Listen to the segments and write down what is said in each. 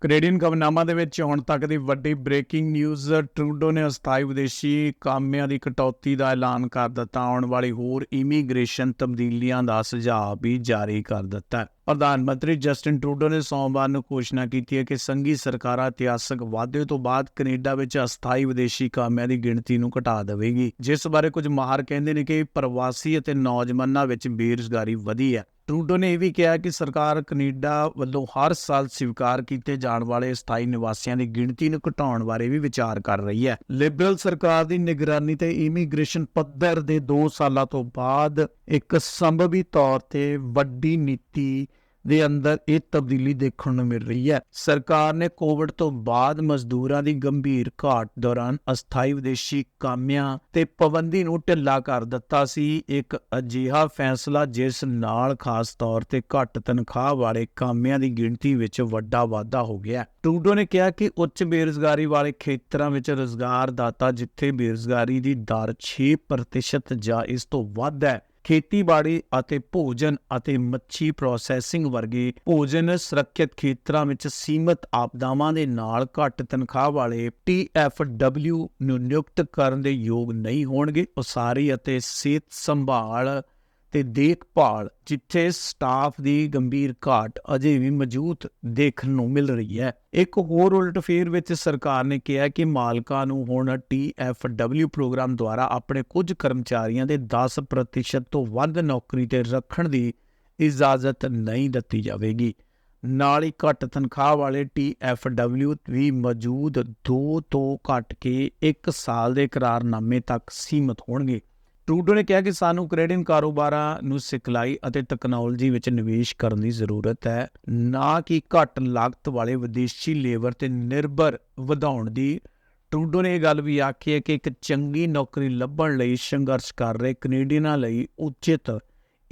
Canadian ਖਬਰਨਾਮਾ ਦੇ ਵਿੱਚ ਹੁਣ ਤੱਕ ਦੀ ਵੱਡੀ ਬ੍ਰੇਕਿੰਗ ਨਿਊਜ਼, ਟਰੂਡੋ ਨੇ ਅਸਥਾਈ ਵਿਦੇਸ਼ੀ ਕਾਮਿਆਂ ਦੀ ਕਟੌਤੀ ਦਾ ਐਲਾਨ ਕਰ ਦਿੱਤਾ। ਆਉਣ ਵਾਲੀ ਹੋਰ ਇਮੀਗ੍ਰੇਸ਼ਨ ਤਬਦੀਲੀਆਂ ਦਾ ਸੁਝਾਅ ਵੀ ਜਾਰੀ ਕਰ ਦਿੱਤਾ ਪ੍ਰਧਾਨ ਮੰਤਰੀ ਜਸਟਿਨ ਟਰੂਡੋ ਨੇ ਸੋਮਵਾਰ ਨੂੰ ਘੋਸ਼ਣਾ ਕੀਤੀ ਹੈ ਕਿ ਸੰਘੀ ਸਰਕਾਰਾਂ ਇਤਿਹਾਸਕ ਵਾਧੇ ਤੋਂ ਬਾਅਦ ਕੈਨੇਡਾ ਵਿੱਚ ਅਸਥਾਈ ਵਿਦੇਸ਼ੀ ਕਾਮਿਆਂ ਦੀ ਗਿਣਤੀ ਨੂੰ ਘਟਾ ਦੇਵੇਗੀ। ਜਿਸ ਬਾਰੇ ਕੁਝ ਮਾਹਰ ਕਹਿੰਦੇ ਨੇ ਕਿ ਪ੍ਰਵਾਸੀ ਅਤੇ ਨੌਜਵਾਨਾਂ ਵਿੱਚ ਬੇਰੁਜ਼ਗਾਰੀ ਵਧੀ ਹੈ। ਟਰੂਡੋ ਨੇ ਇਹ ਵੀ ਕਿਹਾ ਕਿ ਸਰਕਾਰ ਕੈਨੇਡਾ ਵੱਲੋਂ ਹਰ ਸਾਲ ਸਵੀਕਾਰ ਕੀਤੇ ਜਾਣ ਵਾਲੇ ਸਥਾਈ ਨਿਵਾਸੀਆਂ ਦੀ ਗਿਣਤੀ ਨੂੰ ਘਟਾਉਣ ਬਾਰੇ ਵੀ ਵਿਚਾਰ ਕਰ ਰਹੀ ਹੈ। ਲਿਬਰਲ ਸਰਕਾਰ ਦੀ ਨਿਗਰਾਨੀ ਤੇ ਇਮੀਗ੍ਰੇਸ਼ਨ ਪੱਧਰ ਦੇ 2 ਸਾਲਾਂ ਤੋਂ ਬਾਅਦ ਇੱਕ ਸੰਭਵੀ ਤੌਰ ਤੇ ਵੱਡੀ ਨੀਤੀ ਦੇ ਅੰਦਰ ਇਹ ਤਬਦੀਲੀ ਦੇਖਣ ਨੂੰ ਮਿਲ ਰਹੀ ਹੈ ਸਰਕਾਰ ਨੇ ਕੋਵਿਡ ਤੋਂ ਬਾਅਦ ਮਜ਼ਦੂਰਾਂ ਦੀ ਗੰਭੀਰ ਘਾਟ ਦੌਰਾਨ ਅਸਥਾਈ ਵਿਦੇਸ਼ੀ ਕਾਮਿਆਂ ਤੇ ਪਾਬੰਦੀ ਨੂੰ ਢਿੱਲਾ ਕਰ ਦਿੱਤਾ ਸੀ ਇੱਕ ਅਜਿਹਾ ਫੈਸਲਾ ਜਿਸ ਨਾਲ ਖਾਸ ਤੌਰ ਤੇ ਘੱਟ ਤਨਖਾਹ ਵਾਲੇ ਕਾਮਿਆਂ ਦੀ ਗਿਣਤੀ ਵਿੱਚ ਵੱਡਾ ਵਾਧਾ ਹੋ ਗਿਆ ਹੈ। ਟਰੂਡੋ ਨੇ ਕਿਹਾ ਕਿ ਉੱਚ ਬੇਰੁਜ਼ਗਾਰੀ ਵਾਲੇ ਖੇਤਰਾਂ ਵਿੱਚ ਰੁਜ਼ਗਾਰ ਦਾਤਾ ਜਿੱਥੇ ਬੇਰੁਜ਼ਗਾਰੀ ਦੀ ਦਰ 6% ਜਾਂ ਇਸ ਤੋਂ ਵੱਧ ਹੈ ਖੇਤੀਬਾੜੀ ਅਤੇ ਭੋਜਨ ਅਤੇ ਮੱਛੀ ਪ੍ਰੋਸੈਸਿੰਗ ਵਰਗੇ ਭੋਜਨ ਸੁਰੱਖਿਅਤ ਖੇਤਰਾਂ ਵਿੱਚ ਸੀਮਤ ਆਪਦਾਵਾਂ ਦੇ ਨਾਲ ਘੱਟ ਤਨਖਾਹ ਵਾਲੇ TFW ਨੂੰ ਨਿਯੁਕਤ ਕਰਨ ਦੇ ਯੋਗ ਨਹੀਂ ਹੋਣਗੇ। ਉਸਾਰੀ ਅਤੇ ਸਿਹਤ ਸੰਭਾਲ ਤੇ ਦੇਖਭਾਲ ਜਿੱਥੇ ਸਟਾਫ ਦੀ ਗੰਭੀਰ ਘਾਟ ਅਜੇ ਵੀ ਮੌਜੂਦ ਦੇਖਣ ਨੂੰ ਮਿਲ ਰਹੀ ਹੈ। ਇੱਕ ਹੋਰ ਉਲਟ ਫੇਰ ਵਿੱਚ ਸਰਕਾਰ ਨੇ ਕਿਹਾ ਕਿ ਮਾਲਕਾਂ ਨੂੰ ਹੁਣ TFW ਪ੍ਰੋਗਰਾਮ ਦੁਆਰਾ ਆਪਣੇ ਕੁਝ ਕਰਮਚਾਰੀਆਂ ਦੇ 10% ਤੋਂ ਵੱਧ ਨੌਕਰੀ ਤੇ ਰੱਖਣ ਦੀ ਇਜਾਜ਼ਤ ਨਹੀਂ ਦਿੱਤੀ ਜਾਵੇਗੀ। ਨਾਲ ਹੀ ਘੱਟ ਤਨਖਾਹ ਵਾਲੇ TFW ਵੀ ਮੌਜੂਦ 2 ਤੋਂ ਘੱਟ ਕੇ 1 ਸਾਲ ਦੇ ਕਰਾਰਨਾਮੇ ਤੱਕ ਸੀਮਤ ਹੋਣਗੇ। ਟਰੂਡੋ ਨੇ ਕਿਹਾ ਕਿ ਸਾਨੂੰ ਕੈਨੇਡੀਅਨ ਕਾਰੋਬਾਰਾਂ ਨੂੰ ਸਿਖਲਾਈ ਅਤੇ ਟੈਕਨੋਲੋਜੀ ਵਿੱਚ ਨਿਵੇਸ਼ ਕਰਨ ਦੀ ਜ਼ਰੂਰਤ ਹੈ, ਨਾ ਕਿ ਘੱਟ ਲਾਗਤ ਵਾਲੇ ਵਿਦੇਸ਼ੀ ਲੇਬਰ ਤੇ ਨਿਰਭਰ ਵਧਾਉਣ ਦੀ। ਟਰੂਡੋ ਨੇ ਇਹ ਗੱਲ ਵੀ ਆਖੀ ਹੈ ਕਿ ਇੱਕ ਚੰਗੀ ਨੌਕਰੀ ਲੱਭਣ ਲਈ ਸੰਘਰਸ਼ ਕਰ ਰਹੇ ਕੈਨੇਡੀਅਨਾਂ ਲਈ ਉਚਿਤ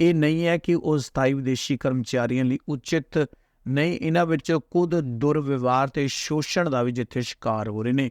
ਇਹ ਨਹੀਂ ਹੈ ਕਿ ਉਹ ਸਥਾਈ ਵਿਦੇਸ਼ੀ ਕਰਮਚਾਰੀਆਂ ਲਈ ਉਚਿਤ ਨਹੀਂ, ਇਹਨਾਂ ਵਿੱਚ ਕੁਝ ਦੁਰਵਿਵਹਾਰ ਤੇ ਸ਼ੋਸ਼ਣ ਦਾ ਵੀ ਜਿੱਥੇ ਸ਼ਿਕਾਰ ਹੋ ਰਹੇ ਨੇ।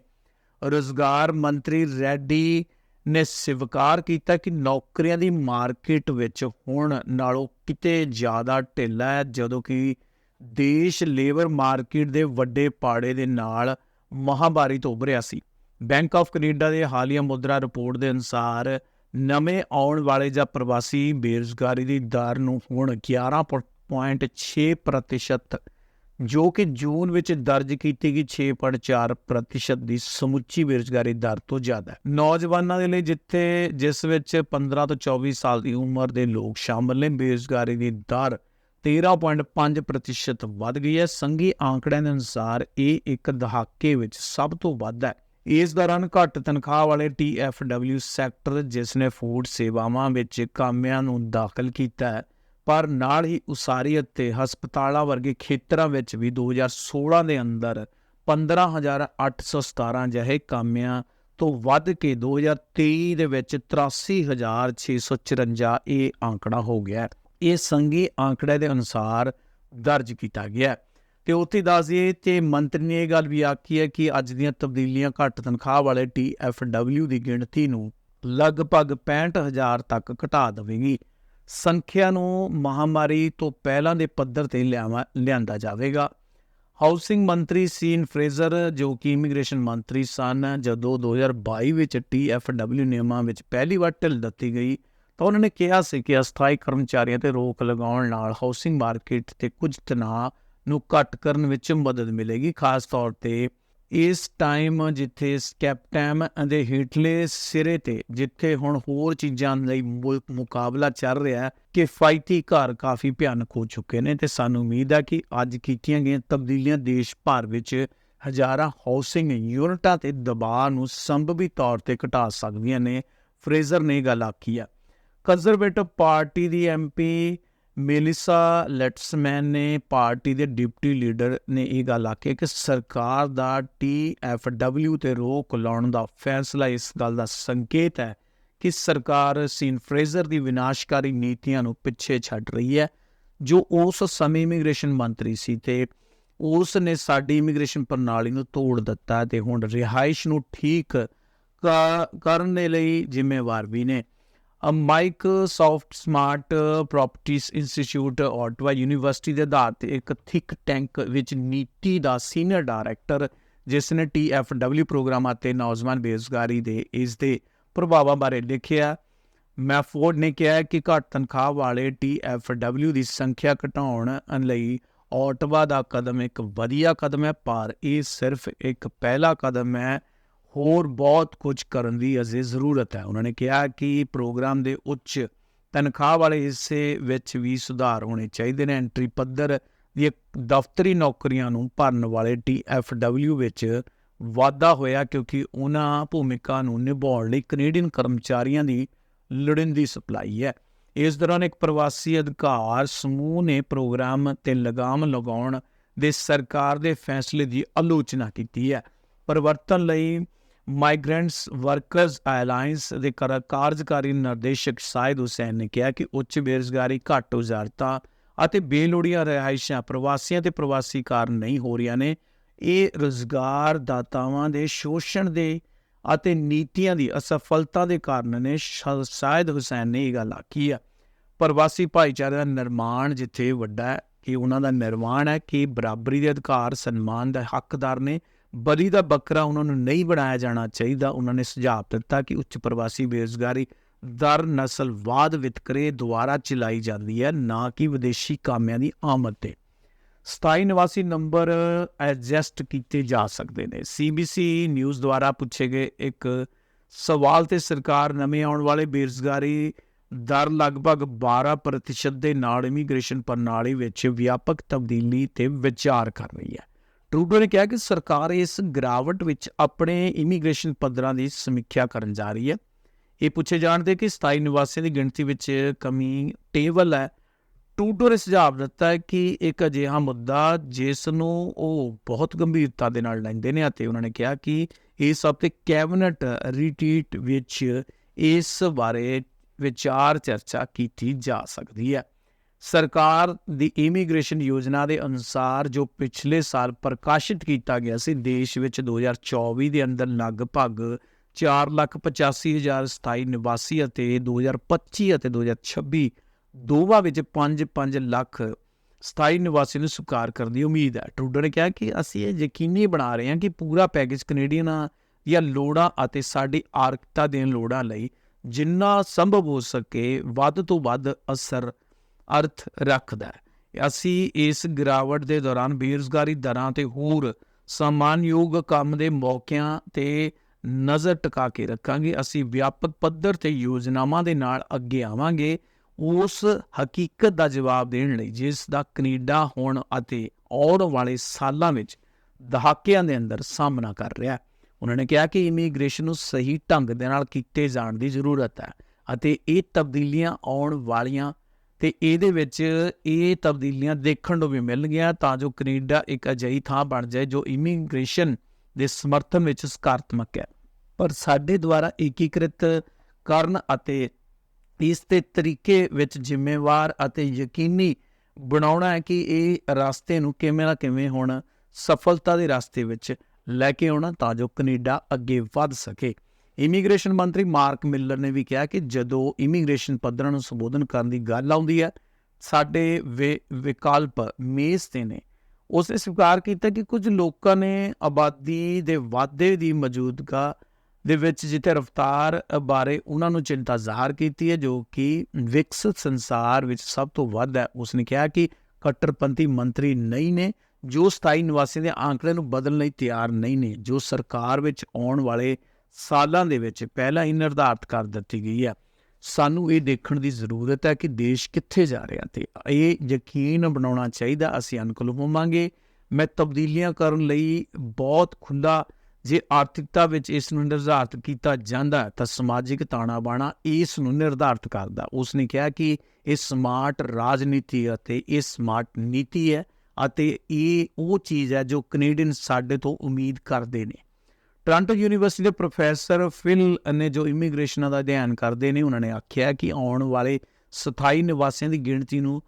ਰੋਜ਼ਗਾਰ ਮੰਤਰੀ ਰੈਡੀ ਨੇ ਸਵੀਕਾਰ ਕੀਤਾ ਕਿ ਨੌਕਰੀਆਂ ਦੀ ਮਾਰਕੀਟ ਵਿੱਚ ਹੁਣ ਨਾਲੋਂ ਕਿਤੇ ਜ਼ਿਆਦਾ ਢਿੱਲਾ ਹੈ, ਜਦੋਂ ਕਿ ਦੇਸ਼ ਲੇਬਰ ਮਾਰਕੀਟ ਦੇ ਵੱਡੇ ਪਾੜੇ ਦੇ ਨਾਲ ਮਹਾਮਾਰੀ ਤੋਂ ਉਭਰਿਆ ਸੀ। ਬੈਂਕ ਆਫ ਕੈਨੇਡਾ ਦੇ ਹਾਲੀਆ ਮੁਦਰਾ ਰਿਪੋਰਟ ਦੇ ਅਨੁਸਾਰ ਨਵੇਂ ਆਉਣ ਵਾਲੇ ਜਾਂ ਪ੍ਰਵਾਸੀ ਬੇਰੁਜ਼ਗਾਰੀ ਦੀ ਦਰ ਨੂੰ ਹੁਣ 11.6% ਜੋ ਕਿ ਜੂਨ ਵਿੱਚ ਦਰਜ ਕੀਤੀ ਗਈ 6.4% ਦੀ ਸਮੁੱਚੀ ਬੇਰੁਜ਼ਗਾਰੀ ਦਰ ਤੋਂ ਜ਼ਿਆਦਾ ਹੈ। ਨੌਜਵਾਨਾਂ ਦੇ ਲਈ ਜਿੱਥੇ ਜਿਸ ਵਿੱਚ 15 ਤੋਂ 24 ਸਾਲ ਦੀ ਉਮਰ ਦੇ ਲੋਕ ਸ਼ਾਮਲ ਨੇ, ਬੇਰੁਜ਼ਗਾਰੀ ਦੀ ਦਰ 13.5% ਵੱਧ ਗਈ ਹੈ। ਸੰਘੀ ਆંકੜਿਆਂ ਦੇ ਅਨੁਸਾਰ ਇਹ ਇੱਕ ਦਹਾਕੇ ਵਿੱਚ ਸਭ ਤੋਂ ਵੱਧ ਹੈ। ਇਸ ਦੌਰਾਨ ਘੱਟ ਤਨਖਾਹ ਵਾਲੇ TFW ਸੈਕਟਰ ਜਿਸ ਨੇ ਫੂਡ ਸੇਵਾਵਾਂ ਵਿੱਚ ਕਾਮਿਆਂ ਨੂੰ ਦਾਖਲ ਕੀਤਾ ਹੈ ਪਰ ਨਾਲ ਹੀ ਉਸਾਰੀ ਅਤੇ ਹਸਪਤਾਲਾਂ ਵਰਗੇ ਖੇਤਰਾਂ ਵਿੱਚ ਵੀ 2016 ਦੇ ਅੰਦਰ 15817 ਜਿਹੇ ਕਾਮਿਆਂ ਤੋਂ ਵੱਧ ਕੇ 2023 ਦੇ ਵਿੱਚ 83654 ਇਹ ਆંકੜਾ ਹੋ ਗਿਆ ਇਹ ਸੰਘੀ ਆંકੜੇ ਦੇ ਅਨੁਸਾਰ ਦਰਜ ਕੀਤਾ ਗਿਆ ਹੈ। ਤੇ ਉੱਥੇ ਦੱਸਦੀਏ ਤੇ ਮੰਤਰੀ ਨੇ ਇਹ ਗੱਲ ਵੀ ਆਖੀ ਹੈ ਕਿ ਅੱਜ ਦੀਆਂ ਤਬਦੀਲੀਆਂ ਘੱਟ ਤਨਖਾਹ ਵਾਲੇ TFW ਦੀ ਗਿਣਤੀ ਨੂੰ ਲਗਭਗ 65000 ਤੱਕ ਘਟਾ ਦੇਵੇਗੀ ਸੰਖਿਆ ਨੂੰ ਮਹਾਮਾਰੀ ਤੋਂ ਪਹਿਲਾਂ ਦੇ ਪੱਧਰ ਤੇ ਲਿਆਵਾ, ਲਿਆਂਦਾ ਜਾਵੇਗਾ। ਹਾਊਸਿੰਗ ਮੰਤਰੀ ਸੀਨ ਫਰੇਜ਼ਰ, ਜੋ ਕਿ ਇਮੀਗ੍ਰੇਸ਼ਨ ਮੰਤਰੀ ਸਨ, ਜਦੋਂ 2022 ਵਿੱਚ TFW ਨਿਯਮਾਂ ਵਿੱਚ ਪਹਿਲੀ ਵਾਰ ਢਿੱਲ ਦਿੱਤੀ ਗਈ, ਤਾਂ ਉਹਨਾਂ ਨੇ ਕਿਹਾ ਸੀ ਕਿ ਅਸਥਾਈ ਕਰਮਚਾਰੀਆਂ ਤੇ ਰੋਕ ਲਗਾਉਣ ਨਾਲ ਹਾਊਸਿੰਗ ਮਾਰਕੀਟ ਤੇ ਕੁਝ ਤਣਾਅ ਨੂੰ ਘੱਟ ਕਰਨ ਵਿੱਚ ਮਦਦ ਮਿਲੇਗੀ, ਖਾਸ ਤੌਰ ਤੇ ਇਸ ਟਾਈਮ ਜਿੱਥੇ ਸਕੈਪਟੈਮ ਅਤੇ ਹੇਠਲੇ ਸਿਰੇ ਤੇ, ਜਿੱਥੇ ਹੁਣ ਹੋਰ ਚੀਜ਼ਾਂ ਲਈ ਮੁਕਾਬਲਾ ਚੱਲ ਰਿਹਾ ਹੈ ਕਿ ਫਾਈਤੀ ਘਰ ਕਾਫੀ ਭਿਆਨਕ ਹੋ ਚੁੱਕੇ ਨੇ ਤੇ ਸਾਨੂੰ ਉਮੀਦ ਹੈ ਕਿ ਅੱਜ ਕੀਤੀਆਂ ਗਈਆਂ ਤਬਦੀਲੀਆਂ ਦੇਸ਼ ਭਰ ਵਿੱਚ ਹਜ਼ਾਰਾਂ ਹਾਊਸਿੰਗ ਯੂਨਿਟਾਂ ਤੇ ਦਬਾਅ ਨੂੰ ਸੰਭਵੀ ਤੌਰ ਤੇ ਘਟਾ ਸਕਦੀਆਂ ਨੇ। ਫਰੇਜ਼ਰ ਨੇ ਇਹ ਗੱਲ ਆਖੀ ਹੈ। ਕੰਜ਼ਰਵੇਟਿਵ ਪਾਰਟੀ ਦੀ ਐਮਪੀ ਮੇਲਿਸਾ ਲੈਟਸਮੈਨ ਨੇ ਪਾਰਟੀ ਦੇ ਡਿਪਟੀ ਲੀਡਰ ਨੇ ਇਹ ਗੱਲ ਆਖੀ ਕਿ ਸਰਕਾਰ ਦਾ TFW ਤੇ ਰੋਕ ਲਾਉਣ ਦਾ ਫੈਸਲਾ ਇਸ ਗੱਲ ਦਾ ਸੰਕੇਤ ਹੈ ਕਿ ਸਰਕਾਰ ਸੀਨ ਫਰੇਜ਼ਰ ਦੀ ਵਿਨਾਸ਼ਕਾਰੀ ਨੀਤੀਆਂ ਨੂੰ ਪਿੱਛੇ ਛੱਡ ਰਹੀ ਹੈ, ਜੋ ਉਸ ਸਮੇਂ ਇਮੀਗ੍ਰੇਸ਼ਨ ਮੰਤਰੀ ਸੀ ਤੇ ਉਸ ਨੇ ਸਾਡੀ ਇਮੀਗ੍ਰੇਸ਼ਨ ਪ੍ਰਣਾਲੀ ਨੂੰ ਤੋੜ ਦਿੱਤਾ ਤੇ ਹੁਣ ਰਿਹਾਇਸ਼ ਨੂੰ ਠੀਕ ਕ- ਕਰਨ ਦੇ ਲਈ ਜ਼ਿੰਮੇਵਾਰ ਵੀ ਨੇ। Microsoft smart properties institute Ottawa university ਦੇ ਆਧਾਰ ਤੇ ਇੱਕ ਥਿਕ ਟੈਂਕ ਵਿੱਚ ਨੀਤੀ ਦਾ ਸੀਨੀਅਰ ਡਾਇਰੈਕਟਰ, ਜਿਸ ਨੇ TFW ਪ੍ਰੋਗਰਾਮ ਅਤੇ ਨੌਜਵਾਨ ਬੇਰੁਜ਼ਗਾਰੀ ਦੇ ਇਸ ਦੇ ਪ੍ਰਭਾਵਾਂ ਬਾਰੇ ਲਿਖਿਆ। ਮੈਫੋਰਡ ਨੇ ਕਿਹਾ ਕਿ ਘੱਟ ਤਨਖਾਹ ਵਾਲੇ TFW ਦੀ ਸੰਖਿਆ ਘਟਾਉਣ ਲਈ ਆਟਵਾ ਦਾ ਕਦਮ ਇੱਕ ਵਧੀਆ ਕਦਮ ਹੈ, ਪਰ ਇਹ ਸਿਰਫ ਇੱਕ ਪਹਿਲਾ ਕਦਮ ਹੈ। ਹੋਰ ਬਹੁਤ ਕੁਝ ਕਰਨ ਦੀ ਅਜੇ ਜ਼ਰੂਰਤ ਹੈ। ਉਹਨਾਂ ਨੇ ਕਿਹਾ ਕਿ ਪ੍ਰੋਗਰਾਮ ਦੇ ਉੱਚ ਤਨਖਾਹ ਵਾਲੇ ਹਿੱਸੇ ਵਿੱਚ ਵੀ ਸੁਧਾਰ ਹੋਣੇ ਚਾਹੀਦੇ ਨੇ। ਐਂਟਰੀ ਪੱਧਰ ਦੀ ਦਫ਼ਤਰੀ ਨੌਕਰੀਆਂ ਨੂੰ ਭਰਨ ਵਾਲੇ TFW ਵਿੱਚ ਵਾਧਾ ਹੋਇਆ ਕਿਉਂਕਿ ਉਹਨਾਂ ਭੂਮਿਕਾ ਨੂੰ ਨਿਭਾਉਣ ਲਈ ਕੈਨੇਡੀਅਨ ਕਰਮਚਾਰੀਆਂ ਦੀ ਲੋੜੀਂਦੀ ਸਪਲਾਈ ਹੈ। ਇਸ ਦੌਰਾਨ ਇੱਕ ਪ੍ਰਵਾਸੀ ਅਧਿਕਾਰ ਸਮੂਹ ਨੇ ਪ੍ਰੋਗਰਾਮ ਤੇ ਲਗਾਮ ਲਗਾਉਣ ਦੇ ਸਰਕਾਰ ਦੇ ਫੈਸਲੇ ਦੀ ਆਲੋਚਨਾ ਕੀਤੀ ਹੈ। ਪਰਿਵਰਤਨ ਲਈ ਮਾਈਗ੍ਰੈਂਟਸ ਵਰਕਰਸ ਅਲਾਈਅੰਸ ਦੇ ਕਰ- ਕਾਰਜਕਾਰੀ ਨਿਰਦੇਸ਼ਕ ਸਾਇਦ ਹੁਸੈਨ ਨੇ ਕਿਹਾ ਕਿ ਉੱਚ ਬੇਰੁਜ਼ਗਾਰੀ ਘੱਟ ਉਜਾਰਤਾ ਅਤੇ ਬੇਲੋੜੀਆਂ ਰਿਹਾਇਸ਼ਾਂ ਪ੍ਰਵਾਸੀਆਂ ਤੇ ਪ੍ਰਵਾਸੀ ਕਾਰਨ ਨਹੀਂ ਹੋ ਰਹੀਆਂ ਨੇ। ਇਹ ਰੁਜ਼ਗਾਰ ਦਾਤਾਵਾਂ ਦੇ ਸ਼ੋਸ਼ਣ ਦੇ ਅਤੇ ਨੀਤੀਆਂ ਦੀ ਅਸਫਲਤਾ ਦੇ ਕਾਰਨ ਨੇ ਸ਼ਾਇਦ ਹੁਸੈਨ ਨੇ ਇਹ ਗੱਲ ਆਖੀ ਆ। ਪ੍ਰਵਾਸੀ ਭਾਈਚਾਰੇ ਦਾ ਨਿਰਮਾਣ ਜਿੱਥੇ ਵੱਡਾ ਹੈ, ਕਿ ਉਹਨਾਂ ਦਾ ਨਿਰਮਾਣ ਹੈ, ਕਿ ਬਰਾਬਰੀ ਦੇ ਅਧਿਕਾਰ, ਸਨਮਾਨ ਦੇ ਹੱਕਦਾਰ ਨੇ ਬਲੀ ਦਾ ਬੱਕਰਾ ਉਹਨਾਂ ਨੂੰ ਨਹੀਂ ਬਣਾਇਆ ਜਾਣਾ ਚਾਹੀਦਾ। ਉਹਨਾਂ ਨੇ ਸੁਝਾਅ ਦਿੱਤਾ ਕਿ ਉੱਚ ਪ੍ਰਵਾਸੀ ਬੇਰੁਜ਼ਗਾਰੀ ਦਰ ਨਸਲਵਾਦ ਵਿਤਕਰੇ ਦੁਆਰਾ ਚਲਾਈ ਜਾਂਦੀ ਹੈ, ਨਾ ਕਿ ਵਿਦੇਸ਼ੀ ਕਾਮਿਆਂ ਦੀ ਆਮਦ ਤੇ। ਸਥਾਈ ਨਿਵਾਸੀ ਨੰਬਰ ਐਡਜਸਟ ਕੀਤੇ ਜਾ ਸਕਦੇ ਨੇ। ਸੀਬੀਸੀ ਨਿਊਜ਼ ਦੁਆਰਾ ਪੁੱਛੇ ਗਏ ਇੱਕ ਸਵਾਲ ਤੇ ਸਰਕਾਰ ਨਵੇਂ ਆਉਣ ਵਾਲੇ ਬੇਰੁਜ਼ਗਾਰੀ ਦਰ ਲਗਭਗ 12% ਦੇ ਨਾਲ ਇਮੀਗ੍ਰੇਸ਼ਨ ਪ੍ਰਣਾਲੀ ਵਿੱਚ ਵਿਆਪਕ ਤਬਦੀਲੀ ਤੇ ਵਿਚਾਰ ਕਰ ਰਹੀ ਹੈ। ਟਰੂਡੋ ਨੇ ਕਿਹਾ ਕਿ ਸਰਕਾਰ ਇਸ ਗਿਰਾਵਟ ਵਿੱਚ ਆਪਣੇ ਇਮੀਗ੍ਰੇਸ਼ਨ ਪੱਧਰਾਂ ਦੀ ਸਮੀਖਿਆ ਕਰਨ ਜਾ ਰਹੀ ਹੈ। ਇਹ ਪੁੱਛੇ ਜਾਣ ਤੇ ਕਿ ਸਥਾਈ ਨਿਵਾਸੀਆਂ ਦੀ ਗਿਣਤੀ ਵਿੱਚ ਕਮੀ ਟੇਬਲ ਹੈ। ਟੂਡੋ ਨੇ ਸੁਝਾਅ ਦਿੱਤਾ ਹੈ ਕਿ ਇੱਕ ਅਜਿਹਾ ਮੁੱਦਾ ਜਿਸ ਨੂੰ ਉਹ ਬਹੁਤ ਗੰਭੀਰਤਾ ਦੇ ਨਾਲ ਲੈਂਦੇ ਨੇ ਅਤੇ ਉਹਨਾਂ ਨੇ ਕਿਹਾ ਕਿ ਇਸ ਹਫ਼ਤੇ ਕੈਬਨਿਟ ਰਿਟਰੀਟ ਵਿੱਚ ਇਸ ਬਾਰੇ ਵਿਚਾਰ ਚਰਚਾ ਕੀਤੀ ਜਾ ਸਕਦੀ ਹੈ। ਸਰਕਾਰ ਦੀ ਇਮੀਗ੍ਰੇਸ਼ਨ ਯੋਜਨਾ ਦੇ ਅਨੁਸਾਰ ਜੋ ਪਿਛਲੇ ਸਾਲ ਪ੍ਰਕਾਸ਼ਿਤ ਕੀਤਾ ਗਿਆ ਸੀ, ਦੇਸ਼ ਵਿੱਚ 2024 ਦੇ ਅੰਦਰ ਲਗਭਗ 485000 ਸਥਾਈ ਨਿਵਾਸੀ ਅਤੇ 2025 ਅਤੇ 2026 ਦੋਵਾਂ ਵਿੱਚ 5-5 ਲੱਖ ਸਥਾਈ ਨਿਵਾਸੀ ਨੂੰ ਸਵੀਕਾਰ ਕਰਨ ਦੀ ਉਮੀਦ ਹੈ। ਟਰੂਡੋ ਨੇ ਕਿਹਾ ਕਿ ਅਸੀਂ ਇਹ ਯਕੀਨੀ ਬਣਾ ਰਹੇ ਹਾਂ ਕਿ ਪੂਰਾ ਪੈਕੇਜ ਕੈਨੇਡੀਅਨਾਂ ਦੀਆਂ ਲੋੜਾਂ ਅਤੇ ਸਾਡੀ ਆਰਕਤਾ ਦੀਆਂ ਲੋੜਾਂ ਲਈ ਜਿੰਨਾ ਸੰਭਵ ਹੋ ਸਕੇ ਵੱਧ ਤੋਂ ਵੱਧ ਅਸਰ ਅਰਥ ਰੱਖਦਾ ਹੈ। ਅਸੀਂ ਇਸ ਗਿਰਾਵਟ ਦੇ ਦੌਰਾਨ ਬੇਰੁਜ਼ਗਾਰੀ ਦਰਾਂ ਤੇ ਹੋਰ, ਸਮਾਨਯੋਗ ਕੰਮ ਦੇ ਮੌਕਿਆਂ ਤੇ ਨਜ਼ਰ ਟਿਕਾ ਕੇ ਰੱਖਾਂਗੇ। ਅਸੀਂ ਵਿਆਪਕ ਪੱਧਰ ਤੇ ਯੋਜਨਾਵਾਂ ਦੇ ਨਾਲ ਅੱਗੇ ਆਵਾਂਗੇ। ਉਸ ਹਕੀਕਤ ਦਾ ਜਵਾਬ ਦੇਣ ਲਈ ਜਿਸ ਦਾ ਕੈਨੇਡਾ ਹੁਣ ਅਤੇ ਆਉਣ ਵਾਲੇ ਸਾਲਾਂ ਵਿੱਚ ਦਹਾਕਿਆਂ ਦੇ ਅੰਦਰ ਸਾਹਮਣਾ ਕਰ ਰਿਹਾ ਹੈ। ਉਹਨਾਂ ਨੇ ਕਿਹਾ ਕਿ ਇਮੀਗ੍ਰੇਸ਼ਨ ਨੂੰ ਸਹੀ ਢੰਗ ਦੇ ਨਾਲ ਕੀਤੇ ਜਾਣ ਦੀ ਜ਼ਰੂਰਤ ਹੈ ਅਤੇ ਇਹ ਤਬਦੀਲੀਆਂ ਆਉਣ ਵਾਲੀਆਂ ਤੇ ਇਹਦੇ ਵਿੱਚ ਇਹ ਤਬਦੀਲੀਆਂ ਦੇਖਣ ਨੂੰ ਵੀ ਮਿਲ ਗਿਆ ਤਾਂ ਜੋ ਕੈਨੇਡਾ ਇੱਕ ਅਜਿਹੀ ਥਾਂ ਬਣ ਜਾਏ ਜੋ ਇਮੀਗ੍ਰੇਸ਼ਨ ਦੇ ਸਮਰਥਨ ਵਿੱਚ ਸਕਾਰਾਤਮਕ ਹੈ। ਪਰ ਸਾਡੇ ਦੁਆਰਾ ਏਕੀਕ੍ਰਿਤ ਕਰਨ ਅਤੇ ਇਸ ਦੇ ਤਰੀਕੇ ਵਿੱਚ ਜ਼ਿੰਮੇਵਾਰ ਅਤੇ ਯਕੀਨੀ ਬਣਾਉਣਾ ਹੈ ਕਿ ਇਹ ਰਸਤੇ ਨੂੰ ਕਿਵੇਂ ਨਾ ਕਿਵੇਂ ਹੁਣ ਸਫਲਤਾ ਦੇ ਰਸਤੇ ਵਿੱਚ ਲੈ ਕੇ ਆਉਣਾ ਤਾਂ ਜੋ ਕੈਨੇਡਾ ਅੱਗੇ ਵੱਧ ਸਕੇ। ਇਮੀਗ੍ਰੇਸ਼ਨ ਮੰਤਰੀ ਮਾਰਕ ਮਿਲਰ ਨੇ ਵੀ ਕਿਹਾ ਕਿ ਜਦੋਂ ਇਮੀਗ੍ਰੇਸ਼ਨ ਪੱਧਰਾਂ ਨੂੰ ਸੰਬੋਧਨ ਕਰਨ ਦੀ ਗੱਲ ਆਉਂਦੀ ਹੈ, ਸਾਡੇ ਵਿ- ਵਿਕਲਪ ਮੇਜ਼ ਤੇ ਨੇ। ਉਸਨੇ ਸਵੀਕਾਰ ਕੀਤਾ ਕਿ ਕੁਝ ਲੋਕਾਂ ਨੇ ਆਬਾਦੀ ਦੇ ਵਾਧੇ ਦੀ ਮੌਜੂਦਗਾ ਦੇ ਵਿੱਚ ਜਿੱਥੇ ਰਫਤਾਰ ਬਾਰੇ ਉਹਨਾਂ ਨੂੰ ਚਿੰਤਾ ਜ਼ਾਹਰ ਕੀਤੀ ਹੈ, ਜੋ ਕਿ ਵਿਕਸਿਤ ਸੰਸਾਰ ਵਿੱਚ ਸਭ ਤੋਂ ਵੱਧ ਹੈ। ਉਸਨੇ ਕਿਹਾ ਕਿ ਕੱਟੜਪੰਥੀ ਮੰਤਰੀ ਨਹੀਂ ਨੇ, ਜੋ ਸਥਾਈ ਨਿਵਾਸੀਆਂ ਦੇ ਆંકੜੇ ਨੂੰ ਬਦਲਣ ਲਈ ਤਿਆਰ ਨਹੀਂ ਨੇ, ਜੋ ਸਰਕਾਰ ਵਿੱਚ ਆਉਣ ਵਾਲੇ ਸਾਲਾਂ ਦੇ ਵਿੱਚ ਪਹਿਲਾਂ ਹੀ ਨਿਰਧਾਰਤ ਕਰ ਦਿੱਤੀ ਗਈ ਹੈ। ਸਾਨੂੰ ਇਹ ਦੇਖਣ ਦੀ ਜ਼ਰੂਰਤ ਹੈ ਕਿ ਦੇਸ਼ ਕਿੱਥੇ ਜਾ ਰਿਹਾ ਤੇ ਇਹ ਯਕੀਨ ਬਣਾਉਣਾ ਚਾਹੀਦਾ, ਅਸੀਂ ਅਨੁਕੂਲ ਹੋਵਾਂਗੇ। ਮੈਂ ਤਬਦੀਲੀਆਂ ਕਰਨ ਲਈ ਬਹੁਤ ਖੁੱਲਾ ਜੇ ਆਰਥਿਕਤਾ ਵਿੱਚ ਇਸ ਨੂੰ ਨਿਰਧਾਰਤ ਕੀਤਾ ਜਾਂਦਾ ਤਾਂ ਸਮਾਜਿਕ ਤਾਣਾ ਬਾਣਾ ਇਸ ਨੂੰ ਨਿਰਧਾਰਤ ਕਰਦਾ ਉਸ ਨੇ ਕਿਹਾ ਕਿ ਇਹ ਸਮਾਰਟ ਰਾਜਨੀਤੀ ਅਤੇ ਇਹ ਸਮਾਰਟ ਨੀਤੀ ਹੈ ਅਤੇ ਇਹ ਉਹ ਚੀਜ਼ ਹੈ ਜੋ ਕੈਨੇਡੀਅਨ ਸਾਡੇ ਤੋਂ ਉਮੀਦ ਕਰਦੇ ਨੇ। ਟੋਰਾਂਟੋ ਯੂਨੀਵਰਸਿਟੀ ਦੇ ਪ੍ਰੋਫੈਸਰ ਫਿਲ ਨੇ ਜੋ ਇਮੀਗ੍ਰੇਸ਼ਨ ਦਾ ਅਧਿਐਨ ਕਰਦੇ ਨੇ, ਉਹਨਾਂ ਨੇ ਆਖਿਆ ਕਿ ਆਉਣ ਵਾਲੇ ਸਥਾਈ ਨਿਵਾਸੀਆਂ ਦੀ ਗਿਣਤੀ ਨੂੰ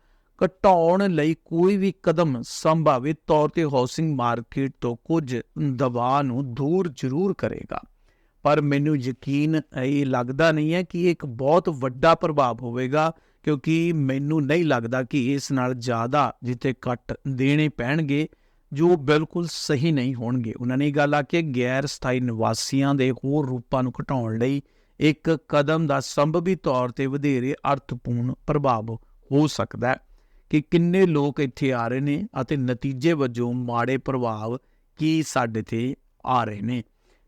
ਘਟਾਉਣ ਲਈ ਕੋਈ ਵੀ ਕਦਮ ਸੰਭਾਵਿਤ ਤੌਰ ਤੇ ਹਾਊਸਿੰਗ ਮਾਰਕੀਟ ਤੋਂ ਕੁਝ ਦਬਾਅ ਨੂੰ ਦੂਰ ਜ਼ਰੂਰ ਕਰੇਗਾ। ਪਰ ਮੈਨੂੰ ਯਕੀਨ, ਇਹ ਲੱਗਦਾ ਨਹੀਂ ਹੈ ਕਿ ਇਹ ਇੱਕ ਬਹੁਤ ਵੱਡਾ ਪ੍ਰਭਾਵ ਹੋਵੇਗਾ, ਕਿਉਂਕਿ ਮੈਨੂੰ ਨਹੀਂ ਲੱਗਦਾ ਕਿ ਇਸ ਨਾਲ ਜ਼ਿਆਦਾ ਜਿੱਥੇ ਕੱਟ ਦੇਣੇ ਪੈਣਗੇ ਜੋ ਬਿਲਕੁਲ ਸਹੀ ਨਹੀਂ ਹੋਣਗੇ। ਉਹਨਾਂ ਨੇ ਇਹ ਗੱਲ ਆ ਕਿ ਗੈਰ ਸਥਾਈ ਨਿਵਾਸੀਆਂ ਦੇ ਹੋਰ ਰੂਪਾਂ ਨੂੰ ਘਟਾਉਣ ਲਈ ਇੱਕ ਕਦਮ ਦਾ ਸੰਭਵੀ ਤੌਰ ਤੇ ਵਧੇਰੇ ਅਰਥਪੂਰਨ ਪ੍ਰਭਾਵ ਹੋ ਸਕਦਾ ਹੈ ਕਿ ਕਿੰਨੇ ਲੋਕ ਇੱਥੇ ਆ ਰਹੇ ਨੇ ਅਤੇ ਨਤੀਜੇ ਵਜੋਂ ਮਾੜੇ ਪ੍ਰਭਾਵ ਕੀ ਸਾਡੇ ਤੇ ਆ ਰਹੇ ਨੇ।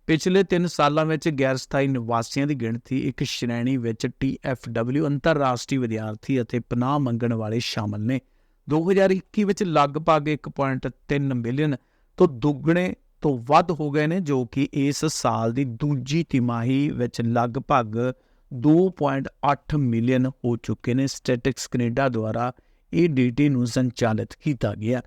ਪਿਛਲੇ 3 ਸਾਲਾਂ ਵਿੱਚ ਗੈਰ ਸਥਾਈ ਨਿਵਾਸੀਆਂ ਦੀ ਗਿਣਤੀ ਇੱਕ ਸ਼੍ਰੇਣੀ ਵਿੱਚ TFW ਅੰਤਰਰਾਸ਼ਟਰੀ ਵਿਦਿਆਰਥੀ ਅਤੇ ਪਨਾਹ ਮੰਗਣ ਵਾਲੇ ਸ਼ਾਮਲ ਨੇ। 2021 ਵਿੱਚ ਲਗਭਗ 1.3 ਮਿਲੀਅਨ ਤੋਂ ਦੁੱਗਣੇ ਤੋਂ ਵੱਧ ਹੋ ਗਏ ਨੇ ਜੋ ਕਿ ਇਸ ਸਾਲ ਦੀ ਦੂਜੀ ਤਿਮਾਹੀ ਵਿੱਚ ਲਗਭਗ 2.8 ਮਿਲੀਅਨ ਹੋ ਚੁੱਕੇ ਨੇ ਸਟੈਟਿਕਸ ਕੈਨੇਡਾ ਦੁਆਰਾ ਇਹ ਡੀਟੀ ਨੂੰ ਸੰਚਾਲਿਤ ਕੀਤਾ ਗਿਆ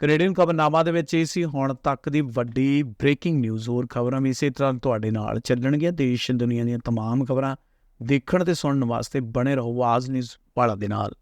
ਕੈਨੇਡੀਅਨ ਖਬਰਨਾਮਾ ਦੇ ਵਿੱਚ ਇਹ ਸੀ ਹੁਣ ਤੱਕ ਦੀ ਵੱਡੀ ਬ੍ਰੇਕਿੰਗ ਨਿਊਜ਼ ਹੋਰ ਖਬਰਾਂ ਵੀ ਇਸੇ ਤਰ੍ਹਾਂ ਤੁਹਾਡੇ ਨਾਲ ਚੱਲਣਗੀਆਂ ਦੇਸ਼ ਦੁਨੀਆ ਦੀਆਂ तमाम ਖਬਰਾਂ ਦੇਖਣ ਤੇ ਸੁਣਨ ਵਾਸਤੇ ਬਣੇ ਰਹੋ ਆਜ਼ ਨਿਊਜ਼ ਵਾਲਾ ਦੇ ਨਾਲ